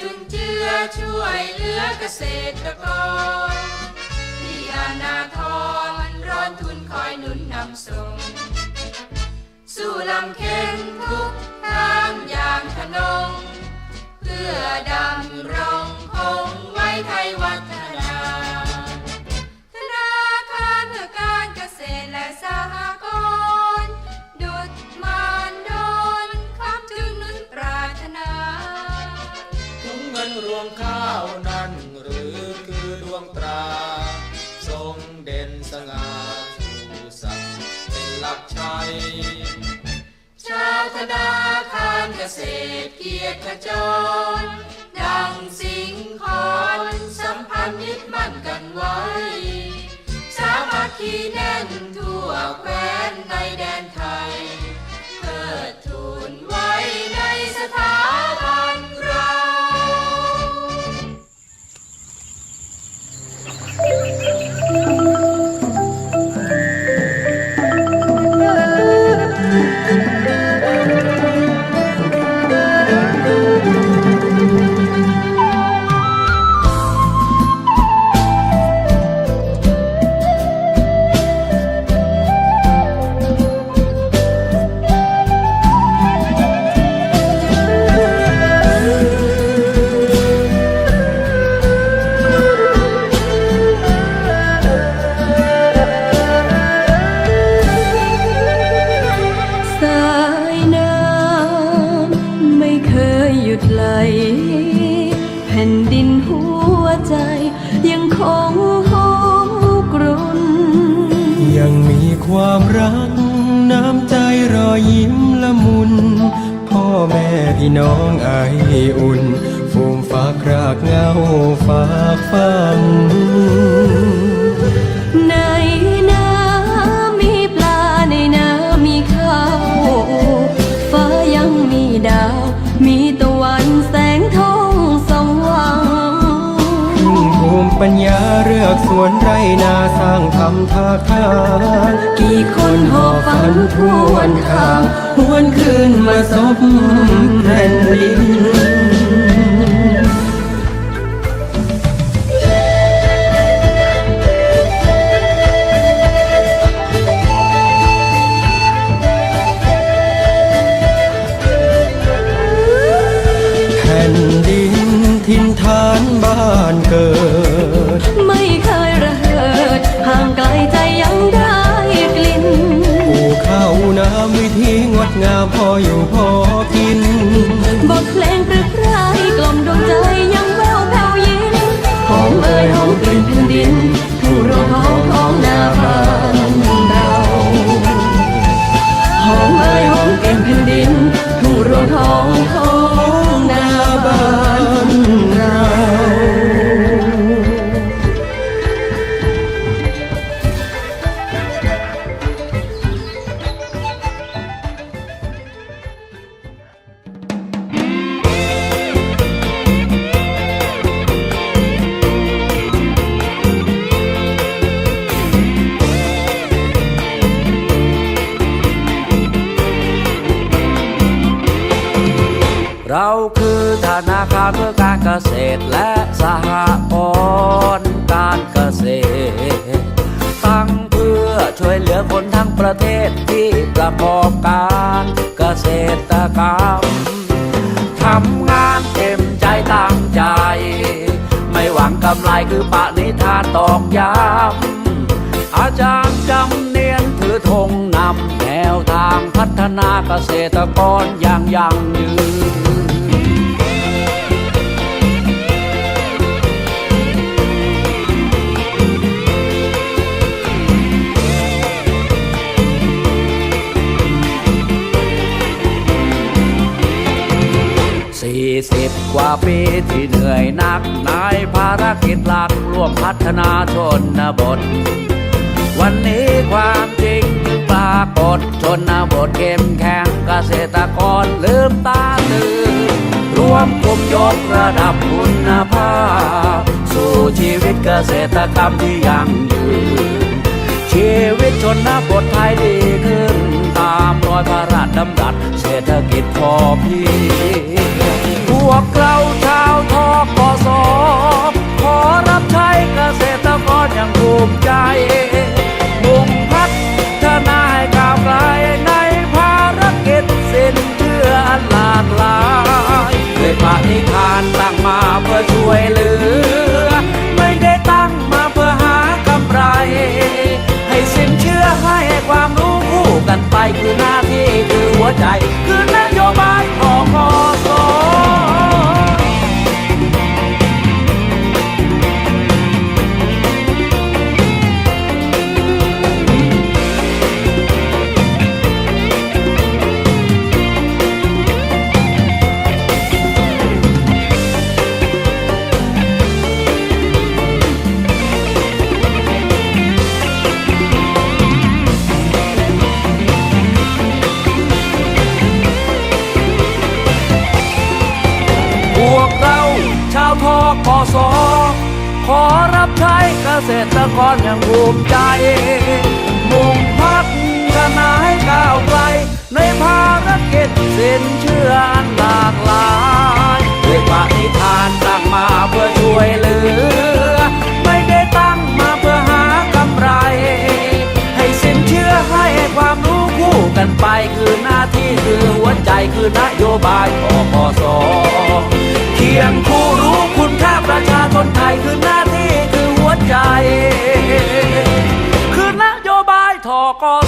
จุนเจือช่วยเหลือเกษตรกรที่อาณาทรร้อนทุนคอยหนุนนำส่ง สู่ลำเค็นทุกทางอย่างขนง เพื่อดำรงคงไว้ไทยวัฒน วงข้าวนั่นหรือคือดวงตรา ทรงเด่นสง่าสู่สัตว์เป็นหลักชัย ชาวธนาคารเกษตรเกียรติขจร ดังสิงคอนสัมพันธ์ยึดมั่นกันไว้ สามัคคีแน่นทั่วแคว้นในแดนไทย พี่น้องไออุ่นฟูมฝากรากเงาฝากฟังากสวนไรนาสร้างทำทาทางกี่คนหอบฝันทวนทางหวนคืนมาซบแผ่นดิน พออยู่พอกินบทเพลง ษตรและสหกรณ์การเกษตร ตั้งเพื่อช่วยเหลือคนทั้งประเทศที่ประกอบการเกษตรกรรมทำงานเต็มใจตั้งใจ ไม่หวังกำไรคือปณิธานตอกย้ำอาจารย์จำเนียนถือธงนำแนวทางพัฒนาเกษตรกรอย่างยั่งยืน สี่สิบกว่าปีที่เหนื่อยหนักในภารกิจหลักร่วมพัฒนาชนบท วันนี้ความจริงจึงปรากฏชนบทเข้มแข็งเกษตรกรลืมตาตื่นรวมกลุ่มยกระดับคุณภาพ สู่ชีวิตเกษตรกรรมที่ยั่งยืนชีวิตชนบทไทยดีขึ้น ตามรอยพระราชดำรัสเศรษฐกิจพอเพียง ไปคือหน้าที่คือหัวใจ คือนโยบ รับใช้เกษตรกรอย่างภูมิใจ มุ่งพัฒนาให้ก้าวไกล ในภารกิจสิ้นเชื่ออันหลากหลายด้วยปณิธานตั้งมาเพื่อช่วยเหลือ ไม่ได้ตั้งมาเพื่อหากำไร ให้สิ้นเชื่อให้ความรู้คู่กันไปคือหน้าที่คือหัวใจคือนโยบายองกสเคียงคู่รู้คุณค่าประชาชนไทยคือหน้า คือนโยบายทกส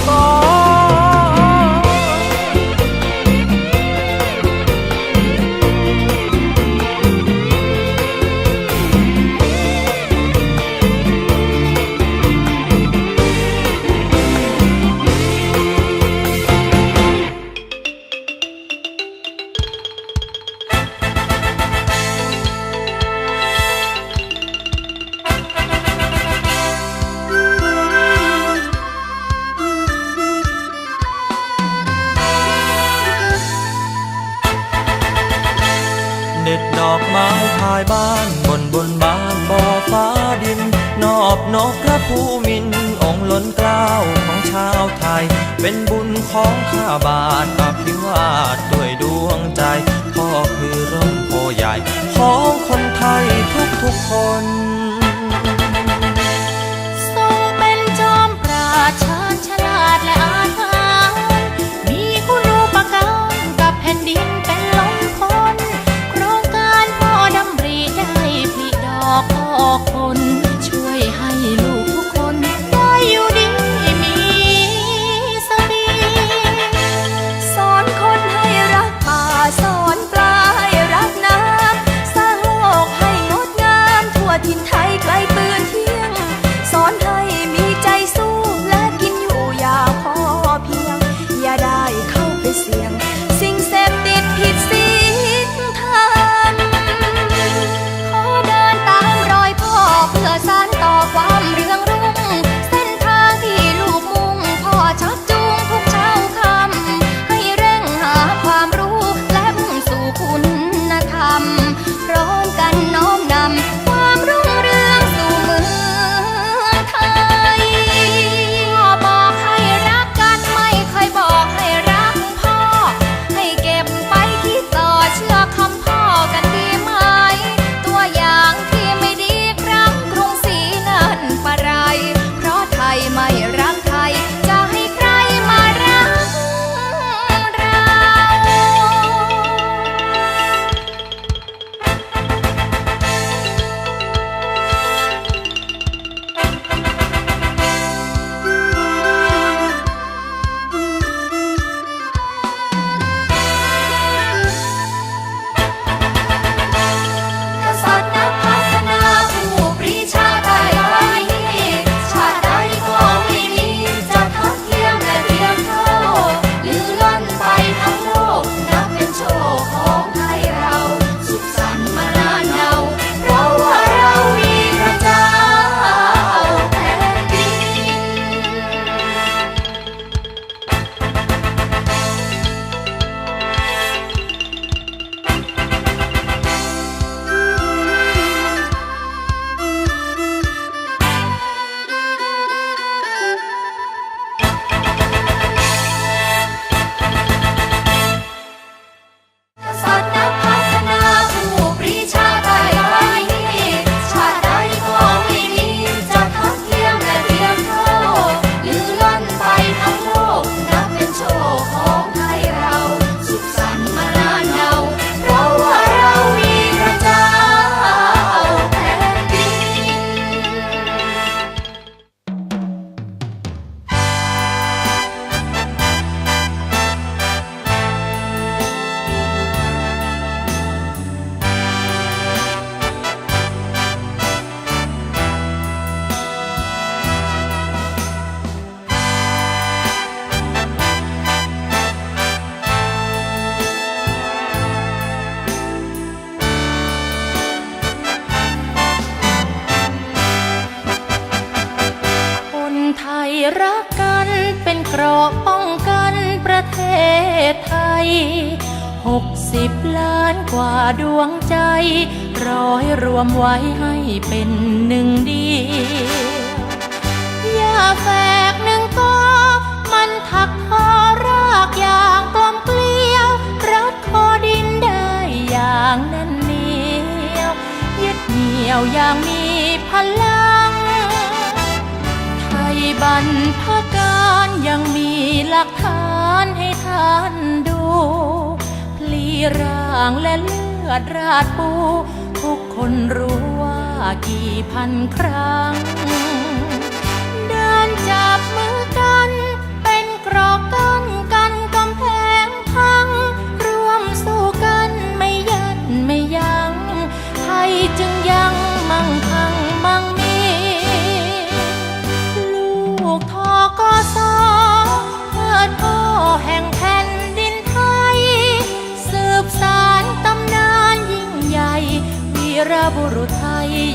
ล้นเกล้าของชาวไทย เป็นบุญของข้าบาทอภิวาทด้วยดวงใจ พ่อคือร่มโพใหญ่ ของคนไทยทุกทุกๆคน หกสิบล้านกว่าดวงใจ ร้อยรวมไว้ให้เป็นหนึ่งเดียวอย่าแฝกหนึ่งก็มันถักทอรากอย่างกลมเกลียว รัดคอดินได้อย่างแน่นเหนียว ยึดเหนียวอย่างมีพลัง ไทยบรรพการยังมีหลักฐานให้ท่านดู พลีร่างและเลือดราดปู ทุกคนรู้ว่ากี่พันครั้ง เดินจับมือกัน เป็นกรอกกัน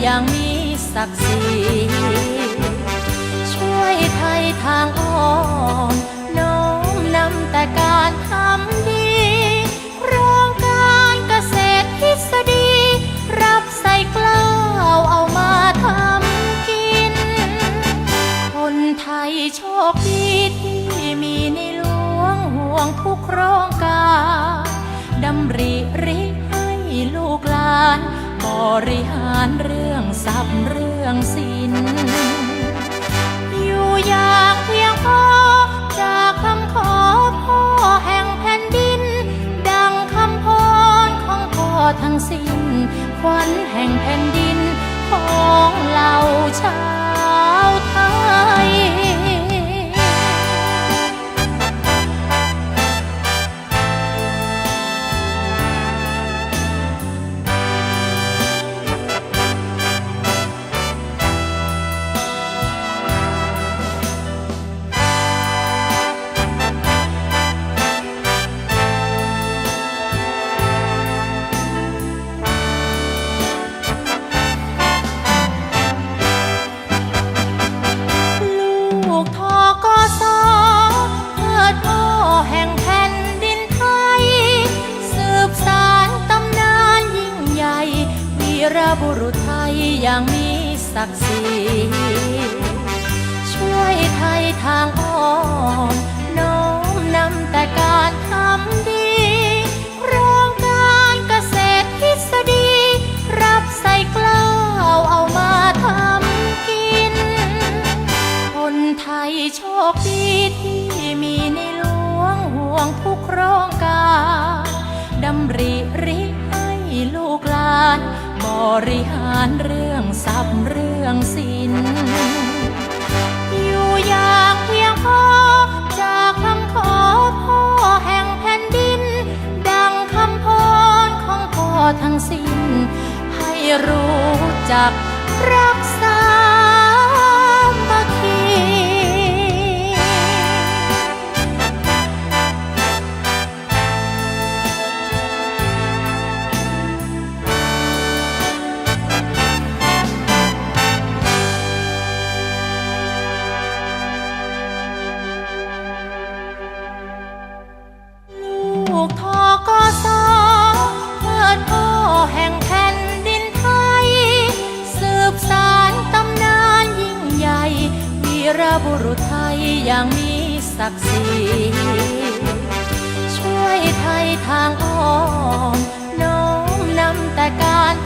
อย่างมีศักดิ์ศรีช่วยไทยทางอ้อมน้อมนำแต่การทำดีโครงการเกษตรทฤษฎี รับใส่กล้าวเอามาทำกิน คนไทยโชคดีที่มีในหลวงห่วงทุกโครงการดำริริให้ลูกหลานบริหารเร ขวัญแห่งแผ่นดินของเราชา ศักดิ์ศรีช่วยไทยทางอ้อมน้อมนำแต่การทำดีโครงการเกษตรทฤษฎี รับใส่กล้าวเอามาทำกิน คนไทยโชคดีที่มีในหลวงห่วงทุกโครงการดำริริให้ลูกหลานบริหารเร งสินอยู่อย่างเพียงพอ จากคำขอพ่อแห่งแผ่นดิน ดังคำพรของพ่อทั้งสิ้น ให้รู้จักรักษ อย่างมีศักดิ์ศรีช่วยไทยทางอ้อมน้อมนำแต่การ